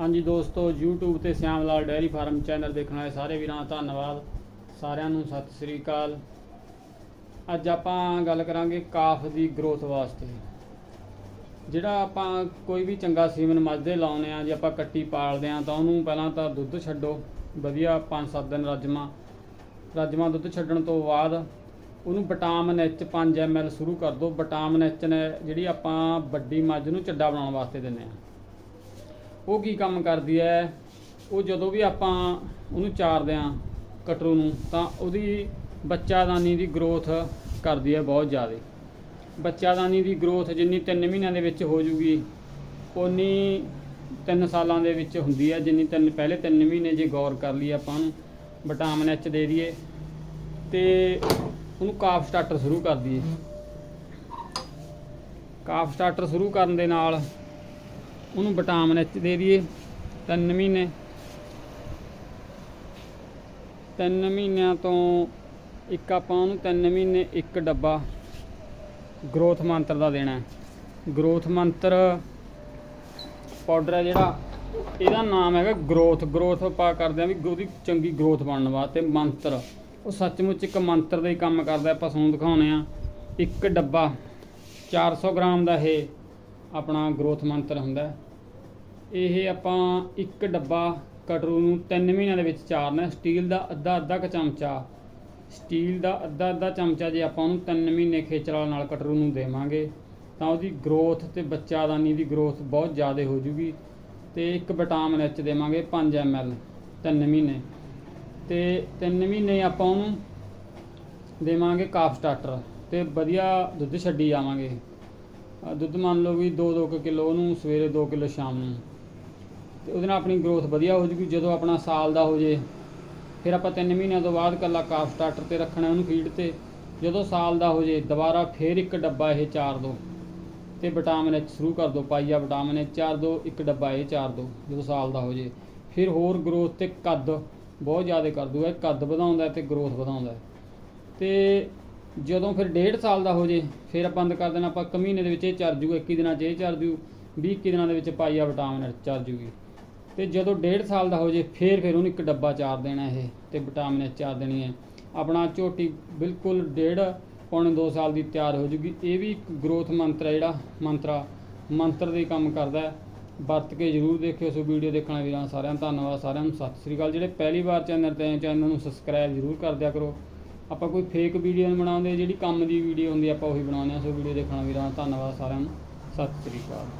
ਹਾਂਜੀ ਦੋਸਤੋ, YouTube ਤੇ Shyam Lal dairy farm channel ਦੇਖਣ ਵਾਲੇ ਸਾਰੇ ਵੀਰਾਂ ਦਾ ਧੰਨਵਾਦ। ਸਾਰਿਆਂ ਨੂੰ ਸਤਿ ਸ੍ਰੀ ਅਕਾਲ। ਅੱਜ ਆਪਾਂ ਗੱਲ ਕਰਾਂਗੇ ਕਾਫ ਦੀ ਗਰੋਥ ਵਾਸਤੇ। ਜਿਹੜਾ ਆਪਾਂ ਕੋਈ ਵੀ ਚੰਗਾ ਸੀਮਨ ਮੱਝ ਦੇ ਲਾਉਨੇ ਆ ਜੇ ਆਪਾਂ ਕੱਟੀ ਪਾਲਦੇ ਆ ਤਾਂ ਉਹਨੂੰ ਪਹਿਲਾਂ ਤਾਂ ਦੁੱਧ ਛੱਡੋ। ਵਧੀਆ 5-7 ਦਿਨ ਰਜਮਾ ਰਜਮਾ ਦੁੱਧ ਛੱਡਣ ਤੋਂ ਬਾਅਦ ਉਹਨੂੰ ਵਿਟਾਮਿਨ ਐਚ 5 ml ਸ਼ੁਰੂ ਕਰ ਦਿਓ। ਵਿਟਾਮਿਨ ਐਚ ਨੇ ਜਿਹੜੀ ਆਪਾਂ ਵੱਡੀ ਮੱਝ ਨੂੰ ਚੱਡਾ ਬਣਾਉਣ ਵਾਸਤੇ ਦਿੰਦੇ ਆ ਉਹ ਕੀ ਕੰਮ ਕਰਦੀ ਹੈ ਉਹ ਜਦੋਂ ਵੀ ਆਪਾਂ ਉਹਨੂੰ ਚਾਰਦੇ ਆ ਕਟਰੂ ਨੂੰ, ਤਾਂ ਉਹਦੀ ਬੱਚਾਦਾਨੀ ਦੀ ਗਰੋਥ ਕਰਦੀ ਹੈ ਬਹੁਤ ਜ਼ਿਆਦਾ। ਬੱਚਾਦਾਨੀ ਦੀ ਗਰੋਥ ਜਿੰਨੀ 3 ਮਹੀਨਿਆਂ ਦੇ ਵਿੱਚ ਹੋ ਜੂਗੀ ਉਨੀ 3 ਸਾਲਾਂ ਦੇ ਵਿੱਚ ਹੁੰਦੀ ਹੈ ਜਿੰਨੀ ਤਿੰਨ, ਪਹਿਲੇ 3 ਮਹੀਨੇ ਜੇ ਗੌਰ ਕਰ ਲਈ ਆਪਾਂ ਨੂੰ ਵਿਟਾਮਿਨ ਐਚ ਦੇ ਦਈਏ ਤੇ ਉਹਨੂੰ ਕਾਫ ਸਟਾਰਟਰ ਸ਼ੁਰੂ ਕਰ ਦਈਏ। ਕਾਫ ਸਟਾਰਟਰ ਸ਼ੁਰੂ ਕਰਨ ਦੇ ਨਾਲ ਉਹਨੂੰ ਵਿਟਾਮਿਨ ਐਚ ਦੇ ਦਈਏ। 3 ਮਹੀਨੇ। 3 ਮਹੀਨਿਆਂ ਤੋਂ ਇੱਕ ਆਪਾਂ ਉਹਨੂੰ 3 ਮਹੀਨੇ ਇੱਕ ਡੱਬਾ ਗਰੋਥ ਮੰਤਰ ਦਾ ਦੇਣਾ ਹੈ। ਗਰੋਥ ਮੰਤਰ ਪਾਊਡਰ ਹੈ ਜਿਹੜਾ, ਇਹਦਾ ਨਾਮ ਹੈਗਾ ਗਰੋਥ। ਗਰੋਥ ਆਪਾਂ ਕਰਦੇ ਆ ਵੀ ਉਹਦੀ ਚੰਗੀ ਗਰੋਥ ਬਣਨ ਵਾਸਤੇ ਮੰਤਰ। ਉਹ ਸੱਚਮੁੱਚ ਇੱਕ ਮੰਤਰ ਦਾ ਹੀ ਕੰਮ ਕਰਦਾ ਆਪਾਂ ਤੁਹਾਨੂੰ ਦਿਖਾਉਨੇ ਆ ਇੱਕ ਡੱਬਾ 400 ਗ੍ਰਾਮ ਦਾ ਇਹ। ਆਪਣਾ ਗਰੋਥ ਮੰਤਰ ਹੁੰਦਾ ਇਹ ਆਪਾਂ ਇੱਕ ਡੱਬਾ ਕਟਰੂ ਨੂੰ 3 ਮਹੀਨਿਆਂ ਦੇ ਵਿੱਚ ਚਾਰਨਾ ਸਟੀਲ ਦਾ ਅੱਧਾ ਅੱਧਾ ਕ ਚਮਚਾ। ਸਟੀਲ ਦਾ ਅੱਧਾ ਅੱਧਾ ਚਮਚਾ ਜੇ ਆਪਾਂ ਉਹਨੂੰ 3 ਮਹੀਨੇ ਖੇਚਲਾ ਨਾਲ ਕਟਰੂ ਨੂੰ ਦੇਵਾਂਗੇ, ਤਾਂ ਉਹਦੀ ਗਰੋਥ ਤੇ ਬੱਚਾਦਾਨੀ ਦੀ ਗਰੋਥ ਬਹੁਤ ਜ਼ਿਆਦਾ ਹੋ ਜੂਗੀ ਤੇ ਇੱਕ ਵਿਟਾਮਿਨ ਐਚ ਦੇਵਾਂਗੇ 5 ml 3 ਮਹੀਨੇ। ਤੇ 3 ਮਹੀਨੇ ਆਪਾਂ ਉਹਨੂੰ ਦੇਵਾਂਗੇ ਕਾਫ ਸਟਾਰਟਰ ਤੇ ਵਧੀਆ ਦੁੱਧ ਛੱਡੀ ਜਾਵਾਂਗੇ। ਦੁੱਧ ਮੰਨ ਲਓ ਵੀ 2-2 ਕਿਲੋ ਉਹਨੂੰ ਸਵੇਰੇ 2 ਕਿਲੋ ਸ਼ਾਮ ਨੂੰ। ਤੇ ਉਹਦੇ ਨਾਲ ਆਪਣੀ ਗਰੋਥ ਵਧੀਆ ਹੋ ਜੂਗੀ। ਜਦੋਂ ਆਪਣਾ ਸਾਲ ਦਾ ਹੋ ਜੇ, ਫਿਰ ਆਪਾਂ 3 ਮਹੀਨਿਆਂ ਤੋਂ ਬਾਅਦ ਕੱਲਾ ਕਾਫ ਸਟਾਰਟਰ ਤੇ ਰੱਖਣਾ ਉਹਨੂੰ ਫੀਡ ਤੇ। ਜਦੋਂ ਸਾਲ ਦਾ ਹੋ ਜੇ, ਦੁਬਾਰਾ ਫੇਰ ਇੱਕ ਡੱਬਾ ਇਹ ਚਾਰ ਦੋ। ਤੇ ਵਿਟਾਮਿਨ ਐਚ ਸ਼ੁਰੂ ਕਰ ਦੋ ਪਾਈਆ ਵਿਟਾਮਿਨ ਐਚ ਚਾਰ ਦੋ, ਇੱਕ ਡੱਬਾ ਇਹ ਚਾਰ ਦੋ, ਜਦੋਂ ਸਾਲ ਦਾ ਹੋ ਜੇ। ਫਿਰ ਹੋਰ ਗਰੋਥ ਤੇ ਕੱਦ ਬਹੁਤ ਜ਼ਿਆਦਾ ਕਰ ਦੂਗਾ। ਇਹ ਕੱਦ ਵਧਾਉਂਦਾ ਹੈ ਤੇ ਗਰੋਥ ਵਧਾਉਂਦਾ। ਹੈ। ਤੇ ਜਦੋਂ ਫਿਰ ਡੇਢ ਸਾਲ ਦਾ ਹੋ ਜੇ, ਫਿਰ ਆਪਾਂ ਬੰਦ ਕਰ ਦੇਣਾ, ਆਪਾਂ ਇੱਕ ਮਹੀਨੇ ਦੇ ਵਿੱਚ ਇਹ ਚਰ ਜੂਗਾ 21 ਦਿਨਾਂ 'ਚ ਇਹ ਚਰ ਜੂ 20 21 ਦਿਨਾਂ ਦੇ ਵਿੱਚ ਪਾਈਆ ਵਿਟਾਮਿਨ ਐਚ ਚਰ ਜੂਗੀ। ਤੇ ਜਦੋਂ ਡੇਢ ਸਾਲ ਦਾ ਹੋ ਜੇ, ਫਿਰ ਫਿਰ ਉਹਨੂੰ ਇੱਕ ਡੱਬਾ ਚਾਰ ਦੇਣਾ ਇਹ, ਤੇ ਵਿਟਾਮਿਨ ਐਚ ਚਾਰ ਦੇਣੀ ਹੈ। ਆਪਣਾ ਝੋਟੀ ਬਿਲਕੁਲ ਡੇਢ ਪੌਣੇ 2 ਸਾਲ ਦੀ ਤਿਆਰ ਹੋ ਜੂਗੀ। ਇਹ ਵੀ ਇੱਕ ਗਰੋਥ ਮੰਤਰ ਹੈ ਜਿਹੜਾ, ਮੰਤਰਾ, ਮੰਤਰ ਦੇ ਕੰਮ ਕਰਦਾ ਹੈ। ਵਰਤ ਕੇ ਜਰੂਰ ਦੇਖਿਓ ਸੋ ਵੀਡੀਓ ਦੇਖਣ ਵਾਲੇ ਵੀਰਾਂ ਸਾਰਿਆਂ ਦਾ ਧੰਨਵਾਦ ਸਾਰਿਆਂ ਨੂੰ। ਸਤਿ ਸ੍ਰੀ ਅਕਾਲ। ਜਿਹੜੇ ਪਹਿਲੀ ਵਾਰ ਚੈਨਲ ਤੇ ਆਏ ਚੈਨਲ ਨੂੰ ਸਬਸਕ੍ਰਾਈਬ ਜਰੂਰ ਕਰ ਦਿਆ ਕਰੋ। ਆਪਾਂ ਕੋਈ ਫੇਕ ਵੀਡੀਓ ਨਹੀਂ ਬਣਾਉਂਦੇ, ਜਿਹੜੀ ਕੰਮ ਦੀ ਵੀਡੀਓ ਹੁੰਦੀ, ਆਪਾਂ ਉਹੀ ਬਣਾਉਂਦੇ ਆ ਸੋ ਵੀਡੀਓ ਦੇਖਣਾ ਵਾਲੇ ਵੀਰਾਂ, ਧੰਨਵਾਦ ਸਾਰਿਆਂ ਨੂੰ। ਸਤਿ ਸ੍ਰੀ ਅਕਾਲ।